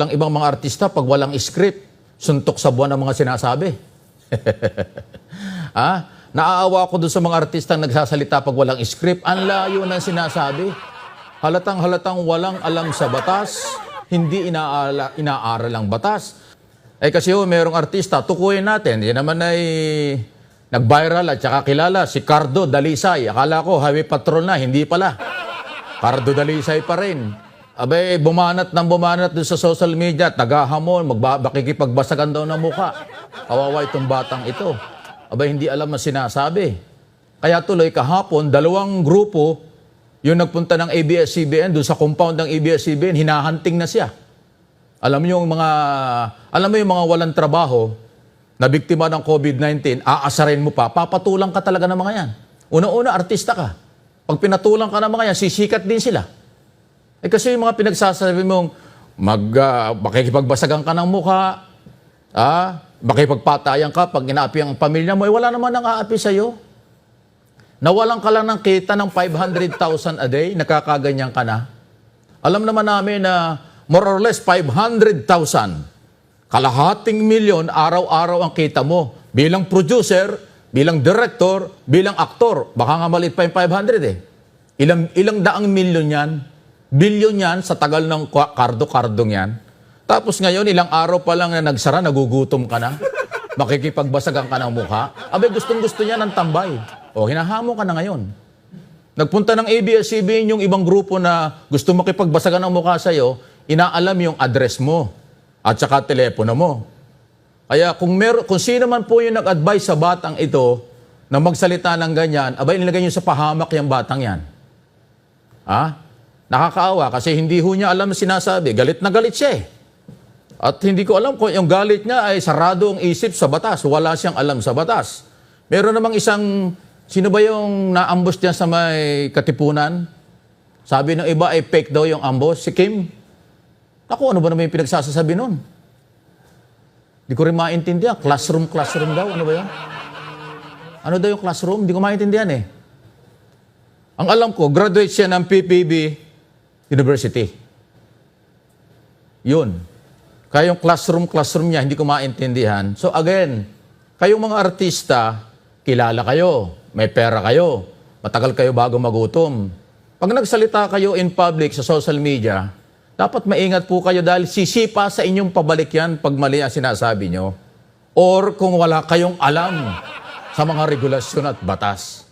lang ibang mga artista pag walang script, suntok sa buwan ang mga sinasabi. ah, naaawa ko dun sa mga artistang nagsasalita pag walang script. Ang layo ng sinasabi. Halatang halatang walang alam sa batas, hindi inaala, inaaral ang batas. Eh kasi ho, merong artista, tukuyin natin. Yan naman ay nag-viral at saka kilala, si Cardo Dalisay. Akala ko, highway patrol na, hindi pala. Cardo Dalisay pa rin. Abe, bumanat ng bumanat dun sa social media, tagahamon, magbakikipagbasagan daw ng muka. Kawawa itong batang ito. Abe, hindi alam ang sinasabi. Kaya tuloy kahapon, dalawang grupo, yung nagpunta ng ABS-CBN, dun sa compound ng ABS-CBN, hinahanting na siya. Alam mo yung mga, alam mo yung mga walang trabaho, na biktima ng COVID-19, aasarin mo pa, papatulang ka talaga ng mga yan. Una-una, artista ka. Pag pinatulang ka ng mga yan, sisikat din sila. Eh kasi yung mga pinagsasabi mong mag, uh, makikipagbasagan ka ng mukha, ah, makipagpatayan ka pag inaapi ang pamilya mo, eh wala naman nang aapi sa'yo. Nawalan ka lang ng kita ng 500,000 a day, nakakaganyan ka na. Alam naman namin na more or less 500,000 kalahating milyon araw-araw ang kita mo bilang producer, bilang director, bilang aktor. Baka nga maliit pa yung 500 eh. Ilang, ilang daang milyon yan? Bilyon yan sa tagal ng kardo-kardong yan. Tapos ngayon, ilang araw pa lang na nagsara, nagugutom ka na. Makikipagbasagan ka ng mukha. Abe, gustong-gusto niya ng tambay. O, hinahamo ka na ngayon. Nagpunta ng ABS-CBN yung ibang grupo na gusto makipagbasagan ng mukha sa'yo, inaalam yung address mo at saka telepono mo. Kaya kung, mer- kung sino man po yung nag-advise sa batang ito na magsalita ng ganyan, abay nilagay niyo sa pahamak yung batang yan. Ha? Nakakaawa kasi hindi ho niya alam sinasabi. Galit na galit siya eh. At hindi ko alam kung yung galit niya ay sarado ang isip sa batas. Wala siyang alam sa batas. Meron namang isang, sino ba yung na-ambush niya sa may katipunan? Sabi ng iba ay fake daw yung ambush. Si Kim. Ako, ano ba naman yung pinagsasasabi nun? Hindi ko rin maintindihan. Classroom, classroom daw. Ano ba yun? Ano daw yung classroom? Hindi ko maintindihan eh. Ang alam ko, graduate siya ng PPB University. Yun. Kaya yung classroom, classroom niya, hindi ko maintindihan. So again, kayong mga artista, kilala kayo, may pera kayo, matagal kayo bago magutom. Pag nagsalita kayo in public sa social media, dapat maingat po kayo dahil sisipa sa inyong pabalik yan pag mali ang sinasabi nyo. Or kung wala kayong alam sa mga regulasyon at batas.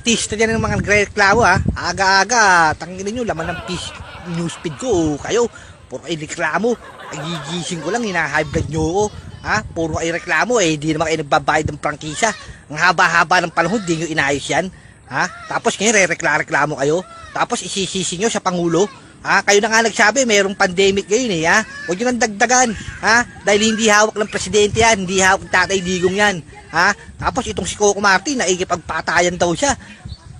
Artista dyan ng mga nagre-reklamo ha. Aga-aga, tanginin nyo, laman ng fish newsfeed ko. O, kayo, puro kayo reklamo. Nagigising ko lang, hina-high blood nyo ako. Ha? Puro kayo reklamo eh, di naman kayo nagbabayad ng prangkisa. Ang haba-haba ng panahon, di nyo inayos yan. Ha? Tapos ngayon, re-reklamo kayo. Tapos isisisi nyo sa Pangulo. Ha? Kayo na nga nagsabi, mayroong pandemic ngayon eh, ha? Huwag nyo nang dagdagan, ha? Dahil hindi hawak ng presidente yan, hindi hawak ng tatay digong yan, ha? Tapos itong si Coco Martin, naikipagpatayan daw siya.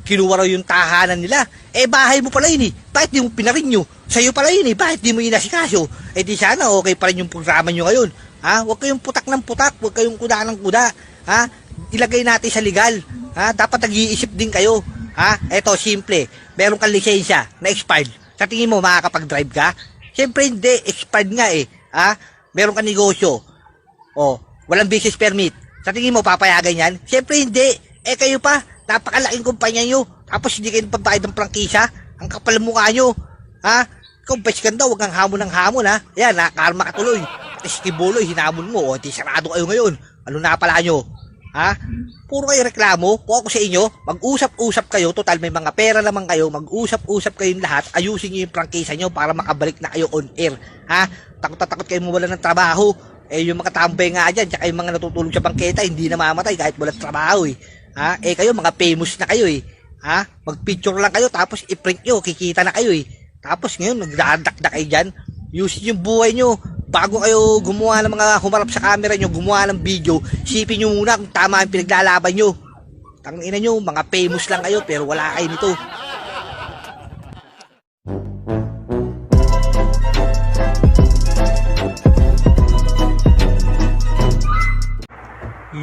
Kinuha raw yung tahanan nila. Eh, bahay mo pala yun eh. Bakit di mo pinarin nyo? Sa'yo pala yun eh. Bakit di mo inasikaso? Eh, di sana okay pa rin yung programa nyo ngayon. Ha? Huwag kayong putak ng putak. Huwag kayong kuda ng kuda. Ha? Ilagay natin sa legal. Ha? Dapat nag-iisip din kayo. Ha? Eto, simple. Meron kang lisensya na expired. Sa tingin mo, makakapag-drive ka? Siyempre hindi. Expired nga eh. Ha? Meron kang negosyo. O, walang business permit. Sa tingin mo, papayagan yan? Siyempre hindi. Eh kayo pa, napakalaking kumpanya nyo. Tapos hindi kayo pagbayad ng prangkisa. Ang kapal mukha nyo. Ha? Ikaw, best ganda, huwag kang hamon ng hamon ha. Yan, nakakarma ka tuloy. Pati si Kibuloy, hinamon mo. O, di sarado kayo ngayon. Ano na pala nyo? Ha? Puro kayo reklamo, po ako sa inyo, mag-usap-usap kayo, total may mga pera naman kayo, mag-usap-usap kayong lahat, ayusin nyo yung prangkisa nyo para makabalik na kayo on air. Ha? Takot na takot kayo mawala ng trabaho. Eh, yung mga tambay nga dyan, tsaka yung mga natutulog sa bangketa, hindi na mamatay kahit wala trabaho eh. Ha? Eh, kayo, mga famous na kayo eh. Ha? Mag-picture lang kayo, tapos i-print nyo, kikita na kayo eh. Tapos ngayon, nagdadakdak kayo dyan. Yusin yung buhay nyo. Bago kayo gumawa ng mga humarap sa camera nyo, gumawa ng video, sipin nyo muna kung tama ang pinaglalaban nyo. Tangina nyo, mga famous lang kayo, pero wala kayo nito.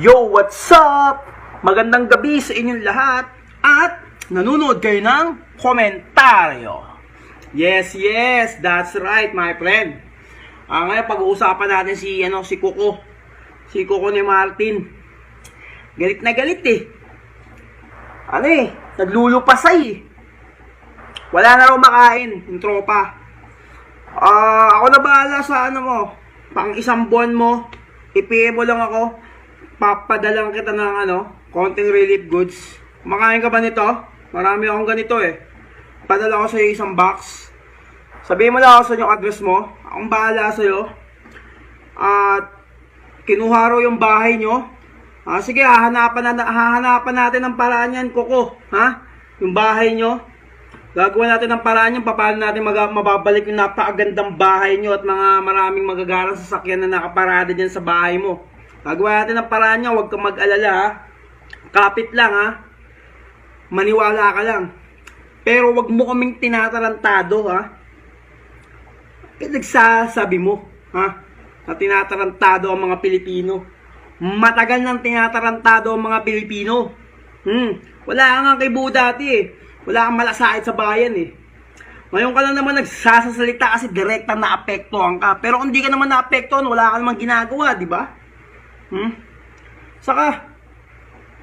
Yo, what's up? Magandang gabi sa inyong lahat at nanonood kayo ng komentaryo. Yes, yes, that's right, my friend. Ah, ngayon pag-uusapan natin si ano si Coco. Si Coco ni Martin. Galit na galit eh. Ano eh, naglulupasay eh. Wala na raw makain, yung tropa. Ah, ako na bahala sa ano mo. Pang isang buwan mo, i mo lang ako. Papadalang kita ng ano, konting relief goods. Kumakain ka ba nito? Marami akong ganito eh. Padala ko sa'yo isang box. Sabihin mo lang ako sa yung address mo. Akong bahala sa'yo. At kinuha raw yung bahay nyo. Ah, sige, hahanapan, na, hahanapan natin ng paraan yan, Koko. Ha? Yung bahay nyo. Gagawa natin ng paraan yung paano natin mag- mababalik yung napakagandang bahay nyo at mga maraming magagarang sasakyan na nakaparada dyan sa bahay mo. Gagawa natin ng paraan nyo, huwag kang mag-alala ha. Kapit lang ha. Maniwala ka lang. Pero wag mo kaming tinatarantado ha. Pinagsasabi mo ha. Na tinatarantado ang mga Pilipino. Matagal nang tinatarantado ang mga Pilipino. Hmm. Wala nga kay Buo dati eh. Wala kang malasakit sa bayan eh. Ngayon ka lang naman nagsasasalita kasi direktang naapektuhan ka. Pero kung di ka naman naapektuhan, wala ka namang ginagawa, di ba? Hmm? Saka,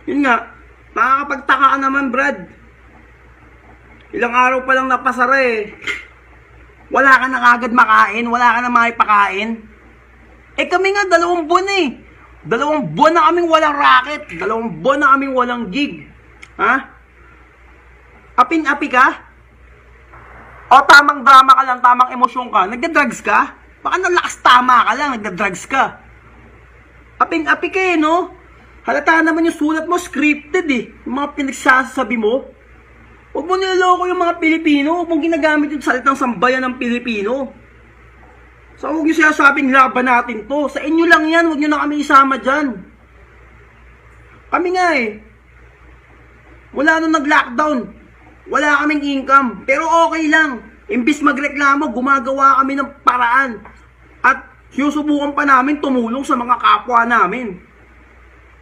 yun nga, nakakapagtaka ka naman, Brad. Ilang araw pa lang napasara eh. Wala ka na kagad makain, wala ka na makipakain. Eh kami nga, dalawang buwan eh. Dalawang buwan na kaming walang racket. Dalawang buwan na kaming walang gig. Ha? Apin-api ka? O tamang drama ka lang, tamang emosyon ka. Nagda-drugs ka? Baka nalakas tama ka lang, nagda-drugs ka. Aping-api ka eh, no? Halata naman yung sulat mo, scripted eh. Yung mga pinagsasabi mo. Huwag mo niloloko yung mga Pilipino. Huwag mong ginagamit yung salitang sambayan ng Pilipino. So huwag yung sinasabing laban natin to. Sa inyo lang yan, huwag nyo na kami isama dyan. Kami nga eh. Wala nung nag-lockdown. Wala kaming income. Pero okay lang. Imbis magreklamo, gumagawa kami ng paraan. At sinusubukan pa namin tumulong sa mga kapwa namin.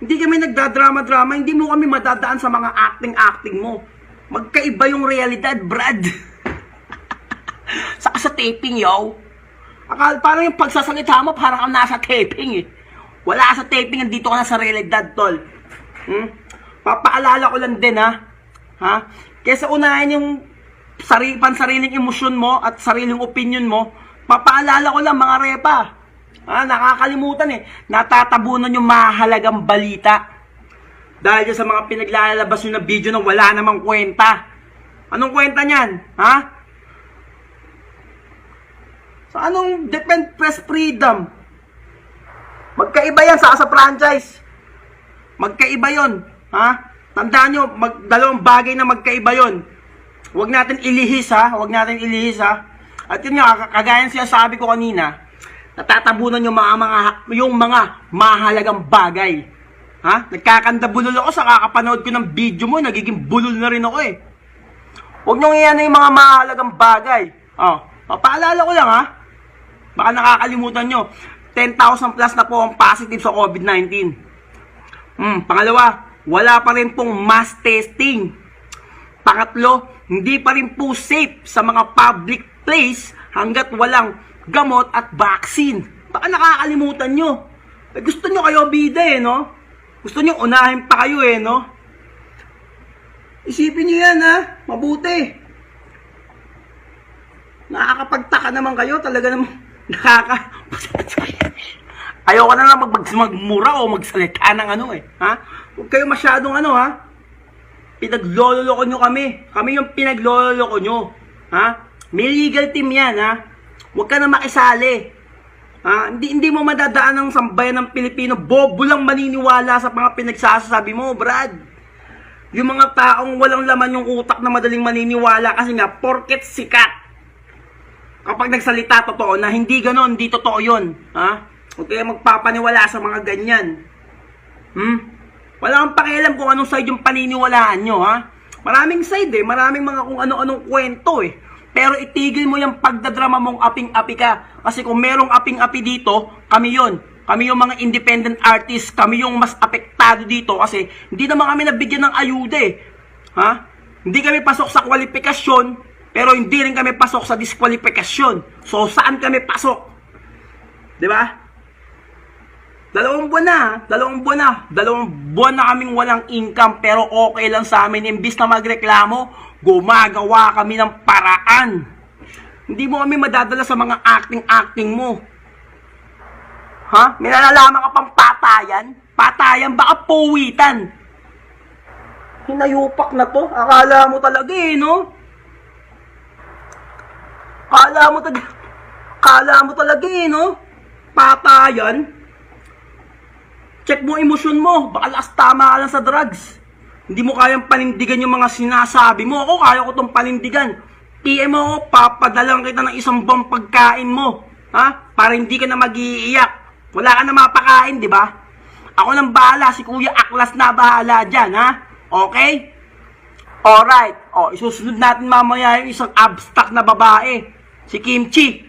Hindi kami nagdadrama-drama, hindi mo kami madadaan sa mga acting-acting mo. Magkaiba yung realidad, Brad. Saka sa taping, yo. Akala, parang yung pagsasalita mo, parang kang nasa taping eh. Wala sa taping, andito ka na sa realidad, tol. Hmm? Papaalala ko lang din, ha? Ha? Kesa unahin yung sari, pansariling emosyon mo at sariling opinion mo, papaalala ko lang, mga repa. Ha? Nakakalimutan eh. Natatabunan yung mahalagang balita. Dahil sa mga pinaglalabas nyo na video na wala namang kwenta. Anong kwenta niyan? Ha? So anong defend press freedom? Magkaiba yan sa sa franchise. Magkaiba yon, ha? Tandaan nyo, mag, dalawang bagay na magkaiba yon. Huwag natin ilihis ha, huwag natin ilihis ha. At yun nga, kagaya siya sabi ko kanina, natatabunan yung mga, mga, yung mga mahalagang bagay. Ha? Nagkakanda bulol ako sa kakapanood ko ng video mo, nagiging bulol na rin ako eh. Huwag nyo iyan yung mga mahalagang bagay. Oh, papaalala ko lang ha. Baka nakakalimutan nyo. 10,000 plus na po ang positive sa COVID-19. Hmm, pangalawa, wala pa rin pong mass testing. Pangatlo, hindi pa rin po safe sa mga public place hanggat walang gamot at vaccine. Baka nakakalimutan nyo. Eh, gusto nyo kayo bida eh, no? Gusto nyo unahin pa kayo eh, no? Isipin nyo yan, ha? Mabuti. Nakakapagtaka naman kayo. Talaga naman, nakaka... Ayoko na lang mag, mag, magmura o magsalita ng ano eh. Ha? Huwag kayo masyadong ano ha. Pinagloloko nyo kami. Kami yung pinagloloko nyo. Ha? May legal team yan ha. Huwag ka na makisali. Ha? Hindi, hindi mo madadaan ng sambayan ng Pilipino. Bobo lang maniniwala sa mga pinagsasabi mo, Brad. Yung mga taong walang laman yung utak na madaling maniniwala kasi nga, porket sikat. Kapag nagsalita totoo na hindi ganon, hindi totoo yun. Ha? Huwag kayo magpapaniwala sa mga ganyan. Hmm? Wala kang pakialam kung anong side yung paniniwalaan nyo, ha? Maraming side eh, maraming mga kung ano-anong kwento eh. Pero itigil mo yung pagdadrama mong aping-api ka. Kasi kung merong aping-api dito, kami yon. kami yung mga independent artists, kami yung mas apektado dito kasi hindi naman kami nabigyan ng ayuda eh. Ha? Hindi kami pasok sa kwalifikasyon, pero hindi rin kami pasok sa diskwalifikasyon. So, saan kami pasok? Di ba? Dalawang buwan na, dalawang buwan na, dalawang buwan na kaming walang income pero okay lang sa amin. Imbis na magreklamo, gumagawa kami ng paraan. Hindi mo kami madadala sa mga acting-acting mo. Ha? May nalalaman ka pang patayan? Patayan, baka puwitan. Hinayupak na to. Akala mo talaga eh, no? Akala mo talaga, akala mo talaga eh, no? Patayan. Check mo emosyon mo. Baka last tama ka lang sa drugs. Hindi mo kayang panindigan yung mga sinasabi mo. Ako, kaya ko tong panindigan. PM mo papadalang kita ng isang buwang pagkain mo. Ha? Para hindi ka na mag-iiyak. Wala ka na mapakain, di ba? Ako nang bahala, si Kuya Aklas na bahala dyan, ha? Okay? Alright. O, isusunod natin mamaya yung isang abstract na babae. Si Kimchi.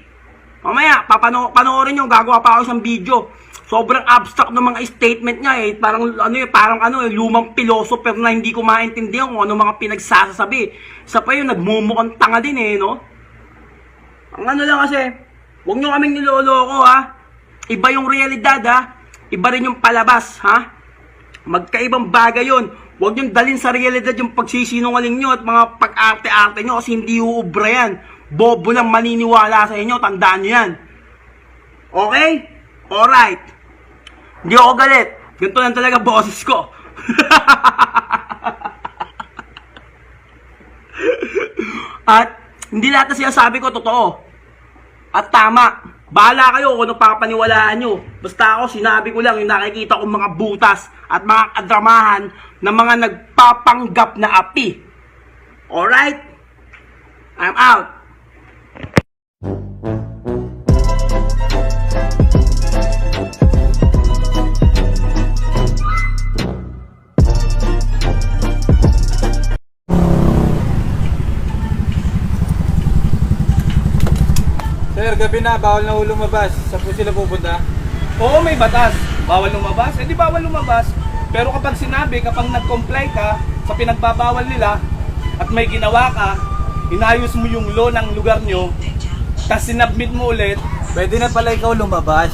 Mamaya, papano panoorin nyo, gagawa pa ako isang video. Sobrang abstract ng mga statement niya eh. Parang ano eh, parang ano eh, lumang philosopher na hindi ko maintindihan kung ano mga pinagsasabi. Isa pa yun, nagmumukhang tanga din eh, no? Ang ano lang kasi, huwag nyo kaming niloloko ha. Iba yung realidad ha. Iba rin yung palabas ha. Magkaibang bagay yun. Huwag nyo dalhin sa realidad yung pagsisinungaling nyo at mga pag-arte-arte nyo kasi hindi uubra yan. Bobo lang maniniwala sa inyo. Tandaan nyo yan. Okay? Alright. Hindi ako galit. Ganito lang talaga boses ko. At hindi lahat na sinasabi ko totoo. At tama. Bahala kayo kung anong papaniwalaan nyo. Basta ako, sinabi ko lang yung nakikita kong mga butas at mga kadramahan ng mga nagpapanggap na api. Alright? I'm out. Sir, gabi na, bawal na lumabas. Saan po sila pupunta? Oo, may batas. Bawal lumabas. Eh di bawal lumabas. Pero kapag sinabi, kapag nag-comply ka sa pinagbabawal nila at may ginawa ka, inayos mo yung law ng lugar nyo, tapos sinubmit mo ulit, Pwede na pala ikaw lumabas.